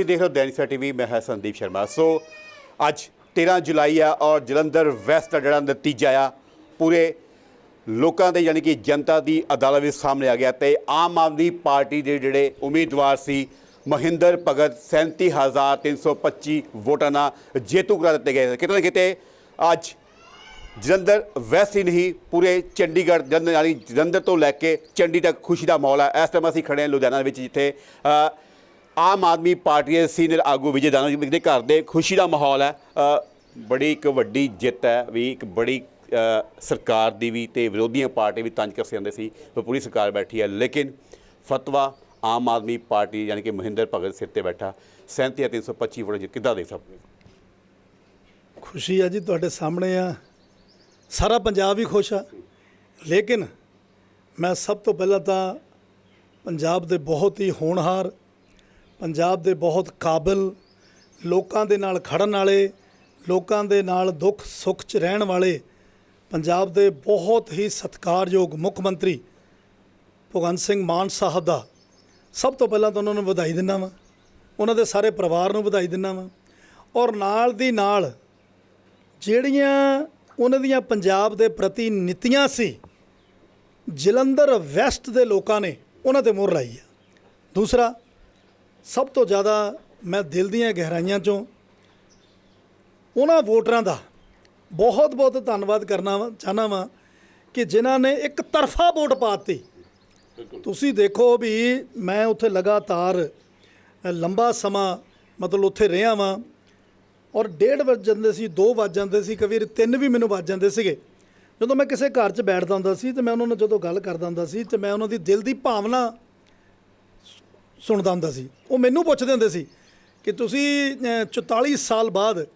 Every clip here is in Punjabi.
ਤੁਸੀਂ ਦੇਖ ਰਹੇ ਹੋ ਦੈਨਿਕ ਸਵੇਰਾ ਟੀਵੀ, ਮੈਂ ਹਾਂ ਸੰਦੀਪ ਸ਼ਰਮਾ। ਸੋ, ਅੱਜ 13 ਜੁਲਾਈ ਆ ਔਰ ਜਲੰਧਰ ਵੈਸਟ ਦਾ ਜਿਹੜਾ ਨਤੀਜਾ ਆ, ਪੂਰੇ ਲੋਕਾਂ ਦੇ ਯਾਨੀ ਕਿ ਜਨਤਾ ਦੀ ਅਦਾਲਤ ਵਿੱਚ ਸਾਹਮਣੇ ਆ ਗਿਆ ਤੇ ਆਮ ਆਦਮੀ ਪਾਰਟੀ ਦੇ ਜਿਹੜੇ ਉਮੀਦਵਾਰ ਸੀ, ਮਹਿੰਦਰ ਭਗਤ 37325 ਵੋਟਾਂ ਨਾਲ ਜੇਤੂ ਕਰਾ ਦਿੱਤੇ ਗਏ। ਕਿਤੇ ਨਾ ਕਿਤੇ ਅੱਜ ਜਲੰਧਰ ਵੈਸਟ ਹੀ ਨਹੀਂ, ਪੂਰੇ ਚੰਡੀਗੜ੍ਹ ਜਲੰਧਰ, ਯਾਨੀ ਜਲੰਧਰ ਤੋਂ ਲੈ ਕੇ ਚੰਡੀ ਤੱਕ ਖੁਸ਼ੀ ਦਾ ਮਾਹੌਲ ਹੈ ਇਸ ਟਾਈਮ ਅਸੀਂ ਖੜੇ ਹਾਂ ਲੁਧਿਆਣਾ ਵਿੱਚ, ਜਿੱਥੇ ਆਮ ਆਦਮੀ ਪਾਰਟੀ ਦੇ ਸੀਨੀਅਰ ਆਗੂ ਵਿਜੇ ਦਾਨਾ ਜੀ ਦੇ ਘਰ ਦੇ ਖੁਸ਼ੀ ਦਾ ਮਾਹੌਲ ਹੈ। ਬੜੀ ਇੱਕ ਵੱਡੀ ਜਿੱਤ ਹੈ, ਵੀ ਇੱਕ ਬੜੀ ਸਰਕਾਰ ਦੀ ਵੀ ਤੇ ਵਿਰੋਧੀਆਂ ਪਾਰਟੀ ਵੀ ਤੰਜ ਕਰਦੇ ਜਾਂਦੇ ਸੀ, ਵੀ ਪੂਰੀ ਸਰਕਾਰ ਬੈਠੀ ਹੈ। ਲੇਕਿਨ ਫਤਵਾ ਆਮ ਆਦਮੀ ਪਾਰਟੀ ਯਾਨੀ ਕਿ ਮਹਿੰਦਰ ਭਗਤ ਸਿਰ ਤੇ ਬੈਠਾ। 37325 ਵੋਟ ਜਿੱਤ ਕਿੱਦਾਂ ਦੇ ਸਕਦੇ ਖੁਸ਼ੀ ਆ ਜੀ ਤੁਹਾਡੇ ਸਾਹਮਣੇ ਆ। ਸਾਰਾ ਪੰਜਾਬ ਹੀ ਖੁਸ਼ ਆ। ਲੇਕਿਨ ਮੈਂ ਸਭ ਤੋਂ ਪਹਿਲਾਂ ਤਾਂ ਪੰਜਾਬ ਦੇ ਬਹੁਤ ਹੀ ਹੋਣਹਾਰ ਪੰਜਾਬ ਦੇ ਬਹੁਤ ਕਾਬਿਲ, ਲੋਕਾਂ ਦੇ ਨਾਲ ਖੜਨ ਵਾਲੇ, ਲੋਕਾਂ ਦੇ ਨਾਲ ਦੁੱਖ ਸੁੱਖ 'ਚ ਰਹਿਣ ਵਾਲੇ, ਪੰਜਾਬ ਦੇ ਬਹੁਤ ਹੀ ਸਤਿਕਾਰਯੋਗ ਮੁੱਖ ਮੰਤਰੀ ਭਗਵੰਤ ਸਿੰਘ ਮਾਨ ਸਾਹਿਬ ਦਾ ਸਭ ਤੋਂ ਪਹਿਲਾਂ ਤਾਂ ਉਹਨਾਂ ਨੂੰ ਵਧਾਈ ਦਿੰਦਾ ਵਾਂ। ਉਹਨਾਂ ਦੇ ਸਾਰੇ ਪਰਿਵਾਰ ਨੂੰ ਵਧਾਈ ਦਿੰਦਾ ਵਾਂ। ਔਰ ਨਾਲ ਦੀ ਨਾਲ ਜਿਹੜੀਆਂ ਉਹਨਾਂ ਦੀਆਂ ਪੰਜਾਬ ਦੇ ਪ੍ਰਤੀ ਨੀਤੀਆਂ ਸੀ, ਜਲੰਧਰ ਵੈਸਟ ਦੇ ਲੋਕਾਂ ਨੇ ਉਹਨਾਂ ਤੇ ਮੋਹਰ ਲਾਈ ਆ। ਦੂਸਰਾ ਸਭ ਤੋਂ ਜ਼ਿਆਦਾ ਮੈਂ ਦਿਲ ਦੀਆਂ ਗਹਿਰਾਈਆਂ ਚੋਂ ਉਹਨਾਂ ਵੋਟਰਾਂ ਦਾ ਬਹੁਤ ਬਹੁਤ ਧੰਨਵਾਦ ਕਰਨਾ ਵਾ ਚਾਹਨਾ ਵਾਂ ਕਿ ਜਿਨ੍ਹਾਂ ਨੇ ਇੱਕ ਤਰਫਾ ਵੋਟ ਪਾਤੀ ਤੁਸੀਂ ਦੇਖੋ ਵੀ ਮੈਂ ਉੱਥੇ ਲਗਾਤਾਰ ਲੰਬਾ ਸਮਾਂ ਮਤਲਬ ਉੱਥੇ ਰਿਹਾ ਵਾਂ ਔਰ ਡੇਢ ਵੱਜ ਜਾਂਦੇ ਸੀ 2 ਵੱਜ ਜਾਂਦੇ ਸੀ ਕਈ ਵਾਰ 3 ਵੀ ਮੈਨੂੰ ਵੱਜ ਜਾਂਦੇ ਸੀਗੇ। ਜਦੋਂ ਮੈਂ ਕਿਸੇ ਘਰ 'ਚ ਬੈਠਦਾ ਹੁੰਦਾ ਸੀ ਤੇ ਮੈਂ ਉਹਨਾਂ ਨਾਲ ਜਦੋਂ ਗੱਲ ਕਰਦਾ ਹੁੰਦਾ ਸੀ ਤੇ ਮੈਂ ਉਹਨਾਂ ਦੀ ਦਿਲ ਦੀ ਭਾਵਨਾ ਸੁਣਦਾ ਹੁੰਦਾ ਸੀ। ਉਹ ਮੈਨੂੰ ਪੁੱਛਦੇ ਹੁੰਦੇ ਸੀ ਕਿ ਤੁਸੀਂ ਅ, 44 ਸਾਲ ਬਾਅਦ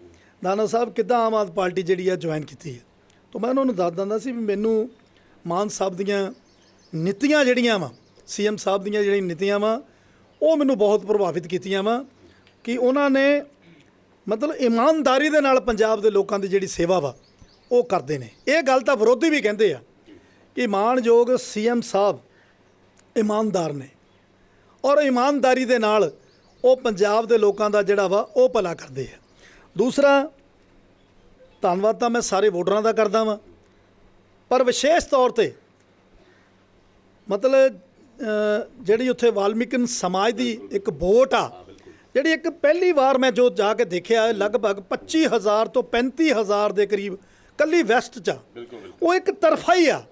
ਨਾਨਾ ਸਾਹਿਬ ਕਿੱਦਾਂ ਆਮ ਆਦਮੀ ਪਾਰਟੀ ਜਿਹੜੀ ਆ ਜੁਆਇਨ ਕੀਤੀ ਹੈ? ਤਾਂ ਮੈਂ ਉਹਨਾਂ ਨੂੰ ਦੱਸ ਦਿੰਦਾ ਸੀ ਵੀ ਮੈਨੂੰ ਮਾਨ ਸਾਹਿਬ ਦੀਆਂ ਨੀਤੀਆਂ ਜਿਹੜੀਆਂ ਵਾ ਸੀਐਮ ਸਾਹਿਬ ਦੀਆਂ ਜਿਹੜੀਆਂ ਨੀਤੀਆਂ ਵਾ ਉਹ ਮੈਨੂੰ ਬਹੁਤ ਪ੍ਰਭਾਵਿਤ ਕੀਤੀਆਂ ਵਾ ਕਿ ਉਹਨਾਂ ਨੇ ਮਤਲਬ ਇਮਾਨਦਾਰੀ ਦੇ ਨਾਲ ਪੰਜਾਬ ਦੇ ਲੋਕਾਂ ਦੀ ਜਿਹੜੀ ਸੇਵਾ ਵਾ ਉਹ ਕਰਦੇ ਨੇ। ਇਹ ਗੱਲ ਤਾਂ ਵਿਰੋਧੀ ਵੀ ਕਹਿੰਦੇ ਆ ਕਿ ਮਾਣਯੋਗ ਸੀਐਮ ਸਾਹਿਬ ਇਮਾਨਦਾਰ ਨੇ। ਔਰ ਇਮਾਨਦਾਰੀ ਦੇ ਨਾਲ ਉਹ ਪੰਜਾਬ ਦੇ ਲੋਕਾਂ ਦਾ ਜਿਹੜਾ ਵਾ, ਉਹ ਭਲਾ ਕਰਦੇ ਆ। ਦੂਸਰਾ, ਧੰਨਵਾਦ ਤਾਂ ਮੈਂ ਸਾਰੇ ਵੋਟਰਾਂ ਦਾ ਕਰਦਾ ਵਾਂ। ਪਰ ਵਿਸ਼ੇਸ਼ ਤੌਰ ਤੇ ਮਤਲਬ ਜਿਹੜੀ ਉੱਥੇ ਵਾਲਮੀਕਿਨ ਸਮਾਜ ਦੀ ਇੱਕ ਵੋਟ ਆ, ਜਿਹੜੀ ਇੱਕ ਪਹਿਲੀ ਵਾਰ ਮੈਂ ਜੋ ਜਾ ਕੇ ਦੇਖਿਆ ਲਗਭਗ 25000 ਤੋਂ 35000 ਦੇ ਕਰੀਬ ਕੱਲੀ ਵੈਸਟ ਚ ਆ। ਉਹ ਇੱਕ ਤਰਫਾ ਹੀ ਆ।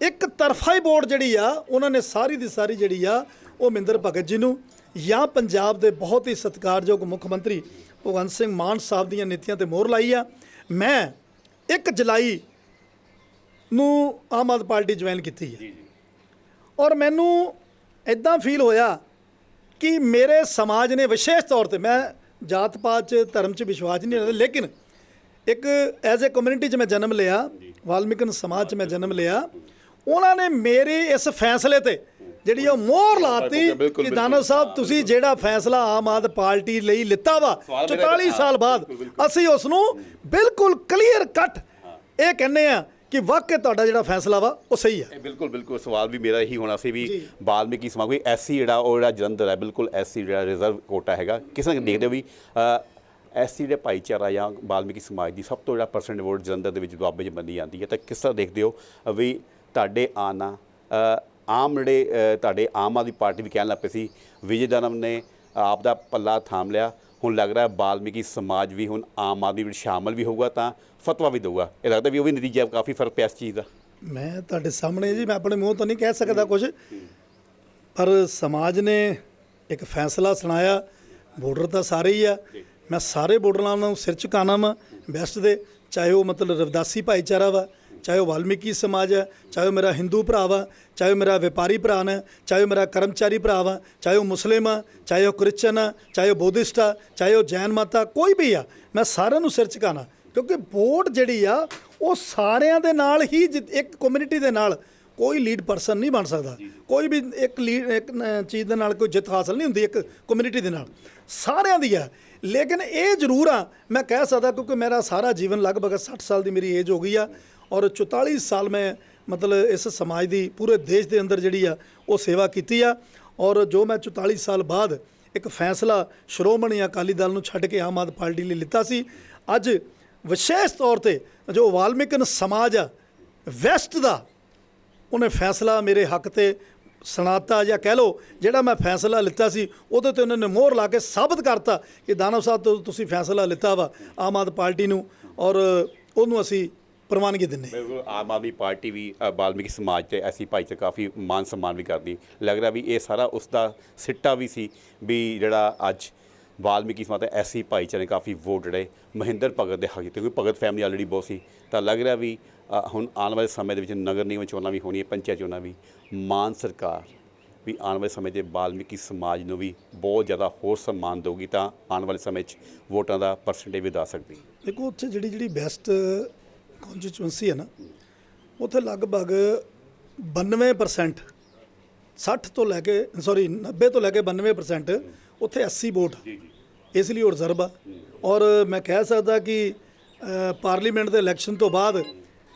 ਇੱਕ ਤਰਫਾ ਹੀ ਵੋਟ ਜਿਹੜੀ ਆ, ਉਹਨਾਂ ਨੇ ਸਾਰੀ ਦੀ ਸਾਰੀ ਜਿਹੜੀ ਆ ਉਹ ਮਿੰਦਰ ਭਗਤ ਜੀ ਨੂੰ ਜਾਂ ਪੰਜਾਬ ਦੇ ਬਹੁਤ ਹੀ ਸਤਿਕਾਰਯੋਗ ਮੁੱਖ ਮੰਤਰੀ ਭਗਵੰਤ ਸਿੰਘ ਮਾਨ ਸਾਹਿਬ ਦੀਆਂ ਨੀਤੀਆਂ ਤੇ ਮੋਹਰ ਲਾਈ ਆ। ਮੈਂ 1 ਜੁਲਾਈ ਨੂੰ ਆਮ ਆਦਮੀ ਪਾਰਟੀ ਜੁਆਇਨ ਕੀਤੀ ਹੈ। ਔਰ ਮੈਨੂੰ ਇਦਾਂ ਫੀਲ ਹੋਇਆ ਕਿ ਮੇਰੇ ਸਮਾਜ ਨੇ ਵਿਸ਼ੇਸ਼ ਤੌਰ ਤੇ ਮੈਂ ਜਾਤ ਪਾਤ ਚ ਧਰਮ ਚ ਵਿਸ਼ਵਾਸ ਨਹੀਂ ਰੱਖਦਾ ਲੇਕਿਨ ਇੱਕ ਐਜ਼ ਅ ਕਮਿਊਨਿਟੀ ਚ ਮੈਂ ਜਨਮ ਲਿਆ ਵਾਲਮੀਕਨ ਸਮਾਜ ਚ ਮੈਂ ਜਨਮ ਲਿਆ। ਉਹਨਾਂ ਨੇ ਮੇਰੇ ਇਸ ਫੈਸਲੇ ਤੇ ਜਿਹੜੀ ਉਹ ਮੋਹਰ ਲਾਤੀ ਕਿ ਦਾਨਾ ਸਾਹਿਬ ਤੁਸੀਂ ਜਿਹੜਾ ਫੈਸਲਾ ਆਮ ਆਦ ਪਾਰਟੀ ਲਈ ਲਿੱਤਾ ਵਾ ਸਵਾਲ ਮੇਰਾ- 44 ਸਾਲ ਬਾਅਦ ਅਸੀਂ ਉਸ ਨੂੰ ਬਿਲਕੁਲ ਕਲੀਅਰ ਕੱਟ ਇਹ ਕਹਿੰਦੇ ਆ ਕਿ ਵਾਕਈ ਤੁਹਾਡਾ ਜਿਹੜਾ ਫੈਸਲਾ ਵਾ ਉਹ ਸਹੀ ਆ। ਇਹ ਬਿਲਕੁਲ ਬਿਲਕੁਲ ਸਵਾਲ ਵੀ ਮੇਰਾ ਇਹੀ ਹੋਣਾ ਸੀ ਵੀ ਬਾਲਮੀਕੀ ਸਮਾਜ ਕੋਈ ਐਸਸੀ ਜਿਹੜਾ ਉਹ ਜਿਹੜਾ ਜਲੰਧਰ ਹੈ ਬਿਲਕੁਲ ਐਸਸੀ ਜਿਹੜਾ ਰਿਜ਼ਰਵ ਕੋਟਾ ਹੈਗਾ। ਕਿਸੇ ਨੂੰ ਦੇਖਦੇ ਹੋ ਵੀ ਐਸਸੀ ਦੇ ਭਾਈਚਾਰਾ ਜਾਂ ਬਾਲਮੀਕੀ ਸਮਾਜ ਦੀ ਸਭ ਤੋਂ ਜਿਹੜਾ ਪਰਸੈਂਟ ਵੋਟ ਜਲੰਧਰ ਦੇ ਵਿੱਚ ਦੁਆਬੇ 'ਚ ਬੰਦੀ ਜਾਂਦੀ ਹੈ ਤਾਂ ਕਿਸ ਤਰ੍ਹਾਂ ਦੇਖਦੇ ਹੋ ਵੀ ਤੁਹਾਡੇ ਆਣਾ ਆਮ ਜਿਹੜੇ ਤੁਹਾਡੇ ਆਮ ਆਦਮੀ ਪਾਰਟੀ ਵੀ ਕਹਿਣ ਲੱਗ ਪਈ ਸੀ, ਵਿਜੇ ਦਾਨਮ ਨੇ ਆਪ ਦਾ ਪੱਲਾ ਥਾਮ ਲਿਆ। ਹੁਣ ਲੱਗ ਰਿਹਾ ਬਾਲਮੀਕੀ ਸਮਾਜ ਵੀ ਹੁਣ ਆਮ ਆਦਮੀ ਵਿੱਚ ਸ਼ਾਮਲ ਵੀ ਹੋਊਗਾ ਤਾਂ ਫਤਵਾ ਵੀ ਦੇਊਗਾ। ਇਹ ਲੱਗਦਾ ਵੀ ਉਹ ਵੀ ਨਤੀਜਾ ਕਾਫੀ ਫ਼ਰਕ ਪਿਆ ਇਸ ਚੀਜ਼ ਦਾ। ਮੈਂ ਤੁਹਾਡੇ ਸਾਹਮਣੇ ਜੀ, ਮੈਂ ਆਪਣੇ ਮੂੰਹ ਤੋਂ ਨਹੀਂ ਕਹਿ ਸਕਦਾ ਕੁਝ ਪਰ ਸਮਾਜ ਨੇ ਇੱਕ ਫੈਸਲਾ ਸੁਣਾਇਆ ਬਾਰਡਰ ਤਾਂ ਸਾਰੇ ਹੀ ਆ। ਮੈਂ ਸਾਰੇ ਬਾਰਡਰਾਂ ਨੂੰ ਸਿਰ ਝੁਕਾਣਾ ਵਾ, ਬੈਸਟ ਦੇ, ਚਾਹੇ ਉਹ ਮਤਲਬ ਰਵਦਾਸੀ ਭਾਈਚਾਰਾ ਵਾ ਚਾਹੇ ਉਹ ਵਾਲਮੀਕੀ ਸਮਾਜ ਹੈ ਚਾਹੇ ਉਹ ਮੇਰਾ ਹਿੰਦੂ ਭਰਾ ਵਾ ਚਾਹੇ ਉਹ ਮੇਰਾ ਵਪਾਰੀ ਭਰਾ ਨੇ ਚਾਹੇ ਉਹ ਮੇਰਾ ਕਰਮਚਾਰੀ ਭਰਾ ਵਾ ਚਾਹੇ ਉਹ ਮੁਸਲਿਮ ਆ ਚਾਹੇ ਉਹ ਕ੍ਰਿਸਚਨ ਆ ਚਾਹੇ ਉਹ ਬੁੱਧਿਸਟ ਆ ਚਾਹੇ ਉਹ ਜੈਨ ਮਾਤਾ ਕੋਈ ਵੀ ਆ ਮੈਂ ਸਾਰਿਆਂ ਨੂੰ ਸਿਰ ਝੁਕਾਣਾ ਕਿਉਂਕਿ ਵੋਟ ਜਿਹੜੀ ਆ ਉਹ ਸਾਰਿਆਂ ਦੇ ਨਾਲ ਹੀ ਇੱਕ ਕਮਿਊਨਿਟੀ ਦੇ ਨਾਲ ਕੋਈ ਲੀਡ ਪਰਸਨ ਨਹੀਂ ਬਣ ਸਕਦਾ। ਕੋਈ ਵੀ ਇੱਕ ਲੀਡ ਇੱਕ ਚੀਜ਼ ਦੇ ਨਾਲ ਕੋਈ ਜਿੱਤ ਹਾਸਲ ਨਹੀਂ ਹੁੰਦੀ ਇੱਕ ਕਮਿਊਨਿਟੀ ਦੇ ਨਾਲ। ਸਾਰਿਆਂ ਦੀ ਆ। ਲੇਕਿਨ ਇਹ ਜ਼ਰੂਰ ਆ ਮੈਂ ਕਹਿ ਸਕਦਾ ਕਿਉਂਕਿ ਮੇਰਾ ਸਾਰਾ ਜੀਵਨ ਲਗਭਗ 60 ਸਾਲ ਦੀ ਮੇਰੀ ਏਜ ਹੋ ਗਈ ਆ। ਔਰ 44 ਸਾਲ ਮੈਂ ਮਤਲਬ ਇਸ ਸਮਾਜ ਦੀ ਪੂਰੇ ਦੇਸ਼ ਦੇ ਅੰਦਰ ਜਿਹੜੀ ਆ, ਉਹ ਸੇਵਾ ਕੀਤੀ ਆ। ਔਰ ਜੋ ਮੈਂ 44 ਸਾਲ ਬਾਅਦ ਇੱਕ ਫੈਸਲਾ ਸ਼੍ਰੋਮਣੀ ਅਕਾਲੀ ਦਲ ਨੂੰ ਛੱਡ ਕੇ ਆਮ ਆਦਮੀ ਪਾਰਟੀ ਲਈ ਲਿੱਤਾ ਸੀ। ਅੱਜ ਵਿਸ਼ੇਸ਼ ਤੌਰ ਤੇ ਜੋ ਵਾਲਮੀਕਨ ਸਮਾਜ ਆ, ਵੈਸਟ ਦਾ, ਉਹਨੇ ਫੈਸਲਾ ਮੇਰੇ ਹੱਕ ਤੇ ਸੁਣਾਤਾ ਜਾਂ ਕਹਿ ਲਓ, ਜਿਹੜਾ ਮੈਂ ਫੈਸਲਾ ਲਿੱਤਾ ਸੀ, ਉਹਦੇ ਤੇ ਉਹਨਾਂ ਨੇ ਮੋਹਰ ਲਾ ਕੇ ਸਾਬਤ ਕਰਤਾ ਕਿ ਦਾਨਵ ਸਾਹਿਬ ਤੋਂ ਤੁਸੀਂ ਫੈਸਲਾ ਲਿੱਤਾ ਵਾ ਆਮ ਆਦਮੀ ਪਾਰਟੀ ਨੂੰ। ਔਰ ਉਹਨੂੰ ਅਸੀਂ ਪ੍ਰਵਾਨਗੀ ਦਿੰਨੇ ਬਿਲਕੁਲ ਆਮ ਆਦਮੀ ਪਾਰਟੀ ਵੀ ਅ, ਵਾਲਮੀਕੀ ਸਮਾਜ ਤੇ ਐਸੀ ਭਾਈ ਤੇ ਕਾਫੀ ਮਾਨ ਸਨਮਾਨ ਵੀ ਕਰਦੀ। ਲੱਗ ਰਿਹਾ ਵੀ ਇਹ ਸਾਰਾ ਉਸ ਦਾ ਸਿੱਟਾ ਵੀ ਸੀ ਵੀ ਜਿਹੜਾ ਅੱਜ ਵਾਲਮੀਕੀ ਸਮਾਜ ਤੇ ਐਸੀ ਭਾਈਚਾਰੇ ਨੇ ਕਾਫੀ ਵੋਟ ਜਿਹੜੇ ਮਹਿੰਦਰ ਭਗਤ ਦੇ ਹੱਕ 'ਚ ਕਿਉਂਕਿ ਭਗਤ ਫੈਮਿਲੀ ਆਲਰੇਡੀ ਬਹੁਤ ਸੀ। ਤਾਂ ਲੱਗ ਰਿਹਾ ਵੀ ਅ, ਹੁਣ ਆਉਣ ਵਾਲੇ ਸਮੇਂ ਦੇ ਵਿੱਚ ਨਗਰ ਨਿਗਮ ਚੋਣਾਂ ਵੀ ਹੋਣੀਆਂ ਪੰਚਾਇਤ ਚੋਣਾਂ ਵੀ ਮਾਨ ਸਰਕਾਰ ਵੀ ਆਉਣ ਵਾਲੇ ਸਮੇਂ 'ਚ ਵਾਲਮੀਕੀ ਸਮਾਜ ਨੂੰ ਵੀ ਬਹੁਤ ਜ਼ਿਆਦਾ ਹੋਰ ਸਨਮਾਨ ਦੇਊਗੀ ਤਾਂ ਆਉਣ ਵਾਲੇ ਸਮੇਂ 'ਚ ਵੋਟਾਂ ਦਾ ਪਰਸੈਂਟੇਜ ਵਧਾ ਸਕਦੀ ਦੇਖੋ ਉੱਥੇ ਜਿਹੜੀ ਜਿਹੜੀ ਬੈਸਟ ਕੌਨਸਟੀਚੁਐਂਸੀ ਹੈ ਨਾ ਉੱਥੇ ਲਗਭਗ 92% 60 ਤੋਂ ਲੈ ਕੇ ਸੌਰੀ 90 ਤੋਂ ਲੈ ਕੇ 92% ਉੱਥੇ 80 ਵੋਟ। ਇਸ ਲਈ ਉਹ ਰਿਜ਼ਰਵ ਆ। ਔਰ ਮੈਂ ਕਹਿ ਸਕਦਾ ਕਿ ਪਾਰਲੀਮੈਂਟ ਦੇ ਇਲੈਕਸ਼ਨ ਤੋਂ ਬਾਅਦ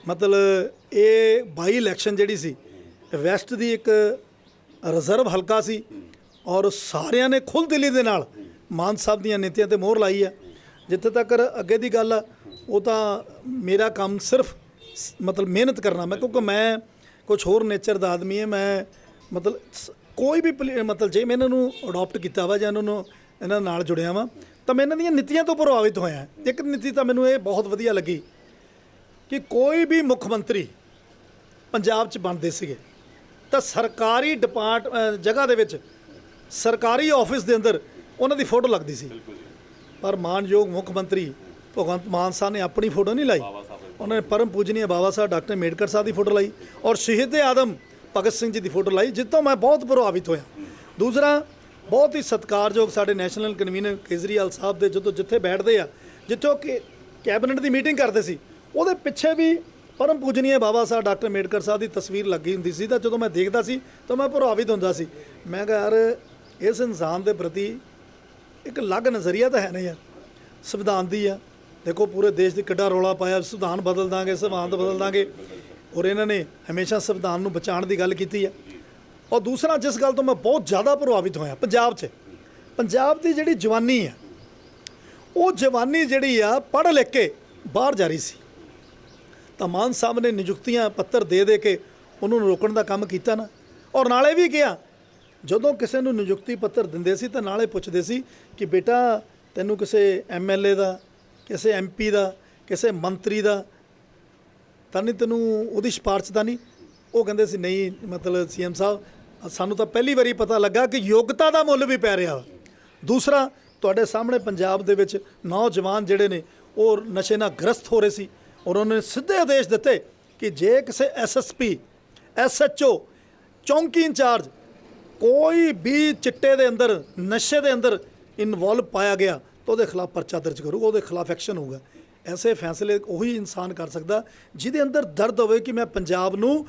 ਮਤਲਬ ਇਹ ਬਾਈ ਇਲੈਕਸ਼ਨ ਜਿਹੜੀ ਸੀ ਵੈਸਟ ਦੀ ਇੱਕ ਰਿਜ਼ਰਵ ਹਲਕਾ ਸੀ। ਔਰ ਸਾਰਿਆਂ ਨੇ ਖੁੱਲ੍ਹ ਦਿਲੀ ਦੇ ਨਾਲ ਮਾਨ ਸਾਹਿਬ ਦੀਆਂ ਨੀਤੀਆਂ ਤੇ ਮੋਹਰ ਲਾਈ ਆ। ਜਿੱਥੇ ਤੱਕ ਅੱਗੇ ਦੀ ਗੱਲ ਆ ਉਹ ਤਾਂ ਮੇਰਾ ਕੰਮ ਸਿਰਫ ਮਤਲਬ ਮਿਹਨਤ ਕਰਨਾ ਮੈਂ ਕਿਉਂਕਿ ਮੈਂ ਕੁਝ ਹੋਰ ਨੇਚਰ ਦਾ ਆਦਮੀ ਹੈ ਮੈਂ ਮਤਲਬ ਕੋਈ ਵੀ ਮਤਲਬ ਜੇ ਮੈਂ ਇਹਨਾਂ ਨੂੰ ਅਡਾਪਟ ਕੀਤਾ ਵਾ ਜਾਂ ਇਹਨਾਂ ਨੂੰ ਇਹਨਾਂ ਨਾਲ ਜੁੜਿਆ ਵਾਂ ਤਾਂ ਮੈਂ ਇਹਨਾਂ ਦੀਆਂ ਨੀਤੀਆਂ ਤੋਂ ਪ੍ਰਭਾਵਿਤ ਹੋਇਆ। ਇੱਕ ਨੀਤੀ ਤਾਂ ਮੈਨੂੰ ਇਹ ਬਹੁਤ ਵਧੀਆ ਲੱਗੀ ਕਿ ਕੋਈ ਵੀ ਮੁੱਖ ਮੰਤਰੀ ਪੰਜਾਬ 'ਚ ਬਣਦੇ ਸੀਗੇ ਤਾਂ ਸਰਕਾਰੀ ਡਿਪਾਰਟ ਜਗ੍ਹਾ ਦੇ ਵਿੱਚ ਸਰਕਾਰੀ ਆਫਿਸ ਦੇ ਅੰਦਰ ਉਹਨਾਂ ਦੀ ਫੋਟੋ ਲੱਗਦੀ ਸੀ। ਪਰ ਮਾਨਯੋਗ ਮੁੱਖ ਮੰਤਰੀ ਭਗਵੰਤ ਮਾਨ ਸਾਹਿਬ ਨੇ ਆਪਣੀ ਫੋਟੋ ਨਹੀਂ ਲਾਈ। ਉਹਨਾਂ ਨੇ ਪਰਮ ਪੂਜਨੀਏ ਬਾਬਾ ਸਾਹਿਬ, ਡਾਕਟਰ ਅੰਬੇਡਕਰ ਸਾਹਿਬ ਦੀ ਫੋਟੋ ਲਾਈ ਔਰ ਸ਼ਹੀਦ ਆਦਮ ਭਗਤ ਸਿੰਘ ਜੀ ਦੀ ਫੋਟੋ ਲਾਈ, ਜਿੱਤੋਂ ਮੈਂ ਬਹੁਤ ਪ੍ਰਭਾਵਿਤ ਹੋਇਆ। ਦੂਸਰਾ, ਬਹੁਤ ਹੀ ਸਤਿਕਾਰਯੋਗ ਸਾਡੇ ਨੈਸ਼ਨਲ ਕਨਵੀਨਰ ਕੇਜਰੀਵਾਲ ਸਾਹਿਬ ਦੇ ਜਦੋਂ ਜਿੱਥੇ ਬੈਠਦੇ ਆ, ਜਿੱਥੇ ਉਹ ਕਿ ਕੈਬਨਿਟ ਦੀ ਮੀਟਿੰਗ ਕਰਦੇ ਸੀ, ਉਹਦੇ ਪਿੱਛੇ ਵੀ ਪਰਮ ਪੂਜਨੀय ਬਾਬਾ ਸਾਹਿਬ, ਡਾਕਟਰ ਅੰਬੇਡਕਰ ਸਾਹਿਬ ਦੀ ਤਸਵੀਰ ਲੱਗੀ ਹੁੰਦੀ ਸੀ ਤਾਂ ਜਦੋਂ ਮੈਂ ਦੇਖਦਾ ਸੀ ਤਾਂ ਮੈਂ ਪ੍ਰਭਾਵਿਤ ਹੁੰਦਾ ਸੀ। ਮੈਂ ਕਿਹਾ, ਯਾਰ, ਇਸ ਇਨਸਾਨ ਦੇ ਪ੍ਰਤੀ ਇੱਕ ਅਲੱਗ ਨਜ਼ਰੀਆ ਤਾਂ ਹੈ ਨਾ ਯਾਰ, ਸੰਵਿਧਾਨ ਦੀ ਆ। ਦੇਖੋ, ਪੂਰੇ ਦੇਸ਼ ਦੀ ਕਿੱਡਾ ਰੌਲਾ ਪਾਇਆ। ਸੰਵਿਧਾਨ ਬਦਲ ਦਾਂਗੇ, ਸੰਵਿਧਾਨ ਬਦਲ ਦਾਂਗੇ। ਔਰ ਇਹਨਾਂ ਨੇ ਹਮੇਸ਼ਾ ਸੰਵਿਧਾਨ ਨੂੰ ਬਚਾਉਣ ਦੀ ਗੱਲ ਕੀਤੀ ਹੈ। ਔਰ ਦੂਸਰਾ, ਜਿਸ ਗੱਲ ਤੋਂ ਮੈਂ ਬਹੁਤ ਜ਼ਿਆਦਾ ਪ੍ਰਭਾਵਿਤ ਹੋਇਆ, ਪੰਜਾਬ 'ਚ। ਪੰਜਾਬ ਦੀ ਜਿਹੜੀ ਜਵਾਨੀ ਆ ਉਹ ਜਵਾਨੀ ਜਿਹੜੀ ਆ, ਪੜ੍ਹ ਲਿਖ ਕੇ ਬਾਹਰ ਜਾ ਰਹੀ ਸੀ। ਤਾਂ ਮਾਨ ਸਾਹਿਬ ਨੇ ਨਿਯੁਕਤੀਆਂ ਪੱਤਰ ਦੇ ਦੇ ਕੇ ਉਹਨੂੰ ਰੋਕਣ ਦਾ ਕੰਮ ਕੀਤਾ ਨਾ। ਔਰ ਨਾਲੇ ਵੀ ਕਿਹਾ, ਜਦੋਂ ਕਿਸੇ ਨੂੰ ਨਿਯੁਕਤੀ ਪੱਤਰ ਦਿੰਦੇ ਸੀ ਤਾਂ ਨਾਲੇ ਪੁੱਛਦੇ ਸੀ ਕਿ ਬੇਟਾ, ਤੈਨੂੰ ਕਿਸੇ ਐਮਐਲਏ ਦਾ ਕਿਸੇ ਐਮਪੀ ਦਾ, ਕਿਸੇ ਮੰਤਰੀ ਦਾ, ਤਾਂ ਨਹੀਂ ਤੈਨੂੰ ਉਹਦੀ ਸਿਫਾਰਿਸ਼ ਤਾਂ ਨਹੀਂ? ਉਹ ਕਹਿੰਦੇ ਸੀ, ਨਹੀਂ, ਮਤਲਬ ਸੀਐਮ ਸਾਹਿਬ, ਸਾਨੂੰ ਤਾਂ ਪਹਿਲੀ ਵਾਰੀ ਪਤਾ ਲੱਗਾ ਕਿ ਯੋਗਤਾ ਦਾ ਮੁੱਲ ਵੀ ਪੈ ਰਿਹਾ ਵਾ। ਦੂਸਰਾ, ਤੁਹਾਡੇ ਸਾਹਮਣੇ ਪੰਜਾਬ ਦੇ ਵਿੱਚ ਨੌਜਵਾਨ ਜਿਹੜੇ ਨੇ, ਉਹ ਨਸ਼ੇ ਨਾਲ ਗ੍ਰਸਤ ਹੋ ਰਹੇ ਸੀ ਔਰ ਉਹਨਾਂ ਨੇ ਸਿੱਧੇ ਆਦੇਸ਼ ਦਿੱਤੇ ਕਿ ਜੇ ਕਿਸੇ ਐਸਐਸਪੀ ਐਸਐਚਓ ਚੌਂਕੀ ਇੰਚਾਰਜ ਕੋਈ ਵੀ ਚਿੱਟੇ ਦੇ ਅੰਦਰ, ਨਸ਼ੇ ਦੇ ਅੰਦਰ ਇਨਵੋਲਵ ਪਾਇਆ ਗਿਆ ਤਾਂ ਉਹਦੇ ਖਿਲਾਫ ਪਰਚਾ ਦਰਜ ਕਰੂਗਾ ਉਹਦੇ ਖਿਲਾਫ ਐਕਸ਼ਨ ਹੋਊਗਾ। ਐਸੇ ਫੈਸਲੇ ਉਹੀ ਇਨਸਾਨ ਕਰ ਸਕਦਾ ਜਿਹਦੇ ਅੰਦਰ ਦਰਦ ਹੋਵੇ ਕਿ ਮੈਂ ਪੰਜਾਬ ਨੂੰ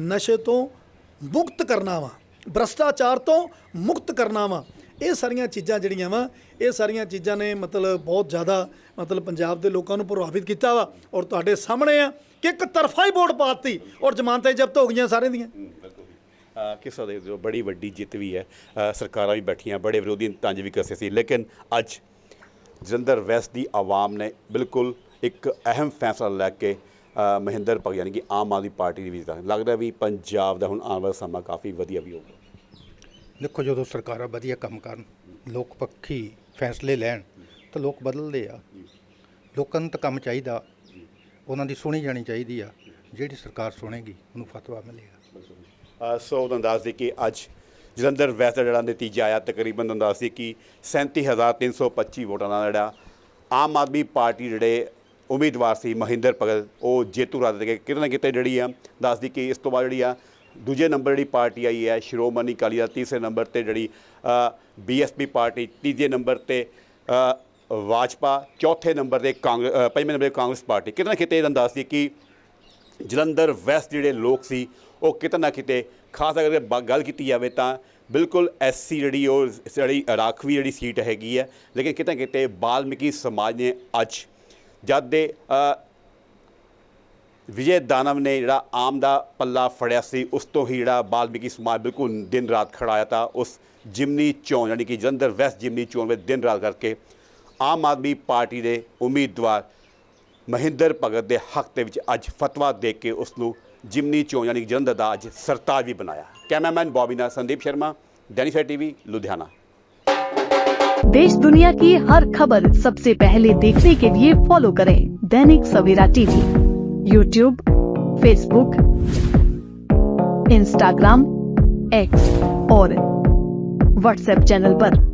ਨਸ਼ੇ ਤੋਂ ਮੁਕਤ ਕਰਨਾ ਵਾ ਭ੍ਰਸ਼ਟਾਚਾਰ ਤੋਂ ਮੁਕਤ ਕਰਨਾ ਵਾ। ਇਹ ਸਾਰੀਆਂ ਚੀਜ਼ਾਂ ਜਿਹੜੀਆਂ ਵਾ ਇਹ ਸਾਰੀਆਂ ਚੀਜ਼ਾਂ ਨੇ ਮਤਲਬ ਬਹੁਤ ਜ਼ਿਆਦਾ ਮਤਲਬ ਪੰਜਾਬ ਦੇ ਲੋਕਾਂ ਨੂੰ ਪ੍ਰਭਾਵਿਤ ਕੀਤਾ ਵਾ। ਔਰ ਤੁਹਾਡੇ ਸਾਹਮਣੇ ਆ ਕਿ ਇੱਕ ਤਰਫਾ ਹੀ ਵੋਟ ਪਾਤੀ ਔਰ ਜ਼ਮਾਨਤਾਂ ਜ਼ਬਤ ਹੋ ਗਈਆਂ ਸਾਰਿਆਂ ਦੀਆਂ। ਅ, ਕਿਸ ਤਰ੍ਹਾਂ ਬੜੀ ਵੱਡੀ ਜਿੱਤ ਵੀ ਹੈ ਸਰਕਾਰਾਂ ਵੀ ਬੈਠੀਆਂ ਬੜੇ ਵਿਰੋਧੀ ਤੰਜ ਵੀ ਕਸੇ ਸੀ ਲੇਕਿਨ ਅੱਜ ਜਲੰਧਰ ਵੈਸਟ ਦੀ ਆਵਾਮ ਨੇ ਬਿਲਕੁਲ ਇੱਕ ਅਹਿਮ ਫੈਸਲਾ ਲੈ ਕੇ ਮਹਿੰਦਰ ਭਗਤ ਯਾਨੀ ਕਿ ਆਮ ਆਦਮੀ ਪਾਰਟੀ ਦੀ ਵੀ ਜਿੱਤ ਲੱਗਦਾ ਵੀ ਪੰਜਾਬ ਦਾ ਹੁਣ ਆਉਣ ਵਾਲਾ ਸਮਾਂ ਕਾਫੀ ਵਧੀਆ ਵੀ ਹੋਊਗਾ। ਦੇਖੋ ਜਦੋਂ ਸਰਕਾਰਾਂ ਵਧੀਆ ਕੰਮ ਕਰਨ ਲੋਕ ਪੱਖੀ ਫੈਸਲੇ ਲੈਣ ਤਾਂ ਲੋਕ ਬਦਲਦੇ ਆ। ਲੋਕਾਂ ਨੂੰ ਤਾਂ ਕੰਮ ਚਾਹੀਦਾ। ਉਹਨਾਂ ਦੀ ਸੁਣੀ ਜਾਣੀ ਚਾਹੀਦੀ ਆ। ਜਿਹੜੀ ਸਰਕਾਰ ਸੁਣੇਗੀ ਉਹਨੂੰ ਫਤਵਾ ਮਿਲੇਗਾ। ਸੋ ਤੁਹਾਨੂੰ ਦੱਸ ਦੇ ਕਿ ਅੱਜ ਜਲੰਧਰ ਵੈਸਟ ਦਾ ਜਿਹੜਾ ਨਤੀਜਾ ਆਇਆ, ਤਕਰੀਬਨ ਤੁਹਾਨੂੰ ਦੱਸ ਦੇ ਕਿ 37325 ਵੋਟਾਂ ਨਾਲ ਜਿਹੜਾ ਆਮ ਆਦਮੀ ਪਾਰਟੀ ਜਿਹੜੇ ਉਮੀਦਵਾਰ ਸੀ, ਮਹਿੰਦਰ ਭਗਤ, ਉਹ ਜੇਤੂ ਰਾਜ ਦੇ ਕਿਤੇ ਨਾ ਕਿਤੇ ਜਿਹੜੀ ਆ ਦੱਸਦੀ ਕਿ ਇਸ ਤੋਂ ਬਾਅਦ ਜਿਹੜੀ ਆ, ਦੂਜੇ ਨੰਬਰ ਜਿਹੜੀ ਪਾਰਟੀ ਆਈ ਹੈ, ਸ਼੍ਰੋਮਣੀ ਅਕਾਲੀ ਦਲ ਤੀਸਰੇ ਨੰਬਰ ਤੇ ਜਿਹੜੀ ਬੀਐਸਪੀ ਪਾਰਟੀ ਤੀਜੇ ਨੰਬਰ ਤੇ ਵਾਜਪਾ, ਚੌਥੇ ਨੰਬਰ ਤੇ ਕਾਂਗਰਸ ਪੰਜਵੇਂ ਨੰਬਰ ਤੇ ਕਾਂਗਰਸ ਪਾਰਟੀ। ਕਿਤੇ ਨਾ ਕਿਤੇ ਤੁਹਾਨੂੰ ਦੱਸ ਦੀ ਕਿ ਜਲੰਧਰ ਵੈਸਟ ਜਿਹੜੇ ਲੋਕ ਸੀ ਉਹ ਕਿਤੇ ਨਾ ਕਿਤੇ ਖਾਸ ਕਰਕੇ ਬ- ਗੱਲ ਕੀਤੀ ਜਾਵੇ ਤਾਂ ਬਿਲਕੁਲ ਐਸਸੀ ਜਿਹੜੀ ਉਹ ਜਿਹੜੀ ਰਾਖਵੀ ਜਿਹੜੀ ਸੀਟ ਹੈਗੀ ਹੈ ਲੇਕਿਨ ਕਿਤੇ ਨਾ ਕਿਤੇ ਬਾਲਮੀਕੀ ਸਮਾਜ ਨੇ ਅੱਜ ਜਦ ਦੇ ਅ, ਵਿਜੇ ਦਾਨਵ ਨੇ ਜਿਹੜਾ ਆਮ ਦਾ ਪੱਲਾ ਫੜਿਆ ਸੀ ਉਸ ਤੋਂ ਹੀ ਜਿਹੜਾ ਬਾਲਮੀਕੀ ਸਮਾਜ ਬਿਲਕੁਲ ਦਿਨ ਰਾਤ ਖੜਾਇਆ ਤਾਂ ਉਸ ਜਿਮਨੀ ਚੋਣ ਯਾਨੀ ਕਿ ਜਲੰਧਰ ਵੈਸਟ ਜਿਮਨੀ ਚੋਣ ਵਿੱਚ ਦਿਨ ਰਾਤ ਕਰਕੇ ਆਮ ਆਦਮੀ ਪਾਰਟੀ ਦੇ ਉਮੀਦਵਾਰ ਮਹਿੰਦਰ ਭਗਤ ਦੇ ਹੱਕ ਦੇ ਵਿੱਚ ਅੱਜ ਫਤਵਾ ਦੇ ਕੇ ਉਸ ਨੂੰ ਜਿਮਨੀ ਚੋਂ ਯਾਨੀ ਜਲੰਧਰ ਦਾ ਅੱਜ ਸਰਤਾਜ ਵੀ ਬਣਾਇਆ ਕੈਮਰਾਮੈਨ ਬੌਬੀ ਨਾਲ ਸੰਦੀਪ ਸ਼ਰਮਾ डेनिफाई टीवी लुधियाना देश दुनिया की हर खबर सबसे पहले देखने के लिए फॉलो करें Dainik Savera TV YouTube Facebook Instagram X और व्हाट्सएप चैनल पर।